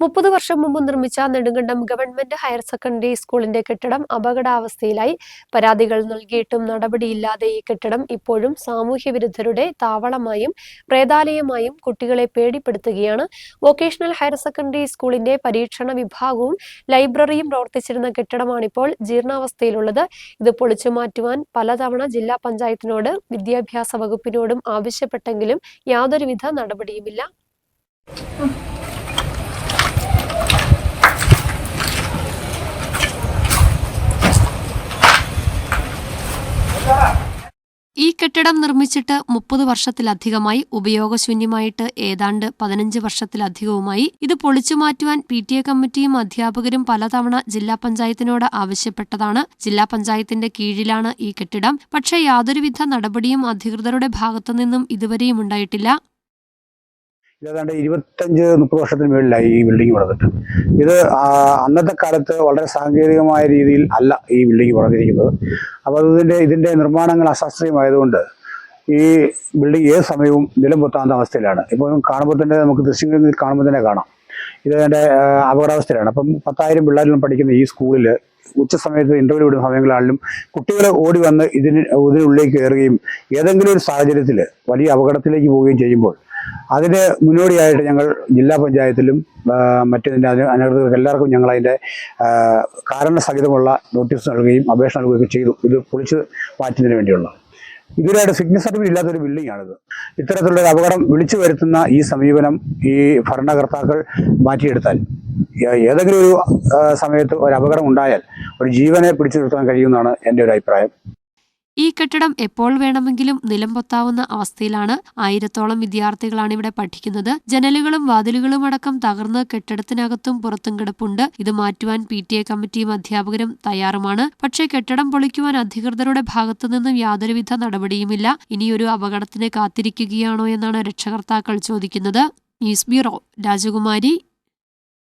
മുപ്പത് വർഷം മുമ്പ് നിർമ്മിച്ച നെടുങ്കണ്ടം ഗവൺമെന്റ് ഹയർ സെക്കൻഡറി സ്കൂളിന്റെ കെട്ടിടം അപകടാവസ്ഥയിലായി. പരാതികൾ നൽകിയിട്ടും നടപടിയില്ലാതെ ഈ കെട്ടിടം ഇപ്പോഴും സാമൂഹ്യ വിരുദ്ധരുടെ താവളമായും പ്രേതാലയമായും കുട്ടികളെ പേടിപ്പെടുത്തുകയാണ്. വൊക്കേഷണൽ ഹയർ സെക്കൻഡറി സ്കൂളിന്റെ പരീക്ഷണ വിഭാഗവും ലൈബ്രറിയും പ്രവർത്തിച്ചിരുന്ന കെട്ടിടമാണിപ്പോൾ ജീർണാവസ്ഥയിലുള്ളത്. ഇത് പൊളിച്ചു മാറ്റുവാൻ പലതവണ ജില്ലാ പഞ്ചായത്തിനോട് വിദ്യാഭ്യാസ വകുപ്പിനോടും ആവശ്യപ്പെട്ടെങ്കിലും യാതൊരുവിധ നടപടിയുമില്ല. ഈ കെട്ടിടം നിർമ്മിച്ചിട്ട് മുപ്പത് വർഷത്തിലധികമായി ഉപയോഗശൂന്യമായിട്ട് ഏതാണ്ട് പതിനഞ്ച് വർഷത്തിലധികവുമായി. ഇത് പൊളിച്ചു മാറ്റുവാൻ പി ടി എ കമ്മിറ്റിയും അധ്യാപകരും പലതവണ ജില്ലാ പഞ്ചായത്തിനോട് ആവശ്യപ്പെട്ടതാണ്. ജില്ലാ പഞ്ചായത്തിന്റെ കീഴിലാണ് ഈ കെട്ടിടം. പക്ഷേ യാതൊരുവിധ നടപടിയും അധികൃതരുടെ ഭാഗത്തുനിന്നും ഇതുവരെയും ഉണ്ടായിട്ടില്ല. ഏതാണ്ട് ഇരുപത്തഞ്ച് മുപ്പത് വർഷത്തിന് മുകളിലായി ഈ ബിൽഡിംഗ് പണിതിട്ട്. ഇത് അന്നത്തെ കാലത്ത് വളരെ സാങ്കേതികമായ രീതിയിൽ അല്ല ഈ ബിൽഡിംഗ് പണിതിരിക്കുന്നത്. അപ്പോൾ ഇതിന്റെ ഇതിന്റെ നിർമ്മാണങ്ങൾ അശാസ്ത്രീയമായതുകൊണ്ട് ഈ ബിൽഡിംഗ് ഏത് സമയവും നിലം പൊത്താത്ത അവസ്ഥയിലാണ്. ഇപ്പോൾ കാണുമ്പോൾ തന്നെ നമുക്ക് ദൃശ്യങ്ങളിൽ കാണുമ്പോൾ തന്നെ കാണാം. ഇത് അതിന്റെ അപകടാവസ്ഥയിലാണ്. അപ്പം പത്തായിരം പിള്ളേരിലും പഠിക്കുന്ന ഈ സ്കൂളിൽ ഉച്ച സമയത്ത് ഇന്റർവ്യൂ വിടുന്ന സമയങ്ങളിലാണെങ്കിലും കുട്ടികൾ ഓടി വന്ന് ഇതിന് ഇതിനുള്ളിലേക്ക് കയറുകയും ഏതെങ്കിലും ഒരു സാഹചര്യത്തിൽ വലിയ അപകടത്തിലേക്ക് പോവുകയും ചെയ്യുമ്പോൾ അതിന് മുന്നോടിയായിട്ട് ഞങ്ങൾ ജില്ലാ പഞ്ചായത്തിലും മറ്റു മറ്റിതിന്റെ അനധികൃതർക്ക് എല്ലാവർക്കും ഞങ്ങൾ അതിന്റെ കാരണസഹിതമുള്ള നോട്ടീസ് നൽകുകയും അപേക്ഷ നൽകുകയും ചെയ്തു. ഇത് പൊളിച്ച് മാറ്റുന്നതിന് വേണ്ടിയുള്ള. ഇതിനായിട്ട് സിഗ്നൽ സർട്ടിഫിക്കറ്റ് ഇല്ലാത്തൊരു ബിൽഡിംഗ് ആണിത്. ഇത്തരത്തിലുള്ള ഒരു അപകടം വിളിച്ചു വരുത്തുന്ന ഈ സമീപനം ഈ ഭരണകർത്താക്കൾ മാറ്റിയെടുത്താൽ ഏതെങ്കിലും ഒരു സമയത്ത് ഒരു അപകടം ഉണ്ടായാൽ ഒരു ജീവനെ പിടിച്ചു നിർത്താൻ കഴിയുമെന്നാണ് എന്റെ ഒരു അഭിപ്രായം. ഈ കെട്ടിടം എപ്പോൾ വേണമെങ്കിലും നിലംപൊത്താവുന്ന അവസ്ഥയിലാണ് ആയിരത്തോളം വിദ്യാർത്ഥികളാണ് ഇവിടെ പഠിക്കുന്നത്. ജനലുകളും വാതിലുകളും അടക്കം തകർന്ന് കെട്ടിടത്തിനകത്തും പുറത്തും കിടപ്പുണ്ട്. ഇത് മാറ്റുവാൻ പി ടി എ കമ്മിറ്റിയും അധ്യാപകരും തയ്യാറുമാണ്. പക്ഷേ കെട്ടിടം പൊളിക്കുവാൻ അധികൃതരുടെ ഭാഗത്തുനിന്നും യാതൊരുവിധ നടപടിയുമില്ല. ഇനിയൊരു അപകടത്തിന് കാത്തിരിക്കുകയാണോ എന്നാണ് രക്ഷകർത്താക്കൾ ചോദിക്കുന്നത്. ന്യൂസ് ബ്യൂറോ രാജകുമാരി